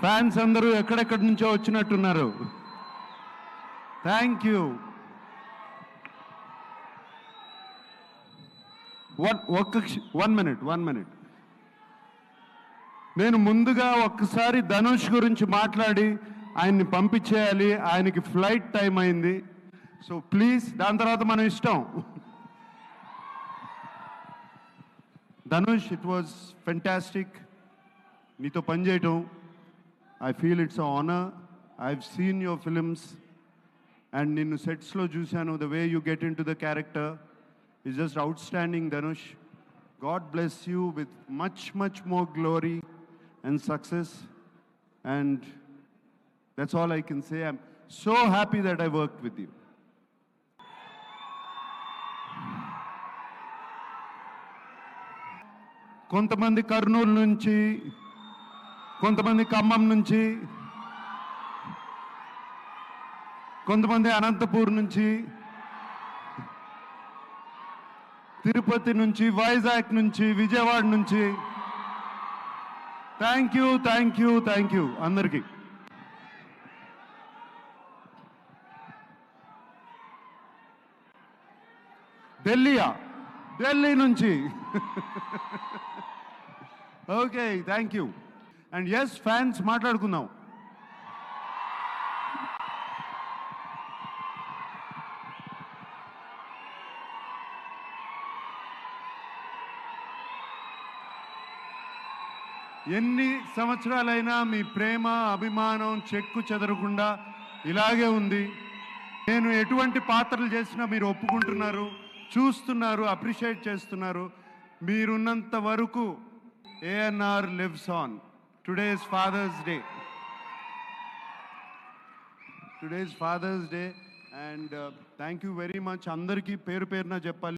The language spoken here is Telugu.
ఫ్యాన్స్ అందరూ ఎక్కడెక్కడి నుంచో వచ్చినట్టున్నారు. థ్యాంక్ యూ వన్ ఒక్క వన్ మినిట్ వన్ మినిట్ నేను ముందుగా ఒక్కసారి ధనుష్ గురించి మాట్లాడి ఆయన్ని పంపించేయాలి ఆయనకి ఫ్లైట్ టైం అయింది. సో ప్లీజ్ దాని తర్వాత మనం ఇష్టం. ధనుష్ ఇట్ వాజ్ ఫెంటాస్టిక్ నీతో పనిచేయటం I feel it's honour I seen your films and నిన్ను సెట్స్లో చూశాను the way you get into the character is just outstanding Dhanush God bless you with much much more glory and success and that's all I can say I'm so happy that I work with you కొంతమంది కర్నూలు నుంచి కొంతమంది ఖమ్మం నుంచి కొంతమంది అనంతపూర్ నుంచి తిరుపతి నుంచి వైజాగ్ నుంచి విజయవాడ నుంచి. Thank you thank you thank you అందరికీ. ఢిల్లీయా? ఢిల్లీ నుంచి. Okay thank you and yes fans మాట్లాడుకుందాం. ఎన్ని సంవత్సరాలైనా మీ ప్రేమ అభిమానం చెక్కు చెదరకుండా ఇలాగే ఉంది. నేను ఎటువంటి పాత్రలు చేసినా మీరు ఒప్పుకుంటున్నారు చూస్తున్నారు అప్రిషియేట్ చేస్తున్నారు. మీరున్నంత వరకు ANR lives on today's father's day today's father's day and thank you very much అందరికీ పేరు పేరున చెప్పాలి.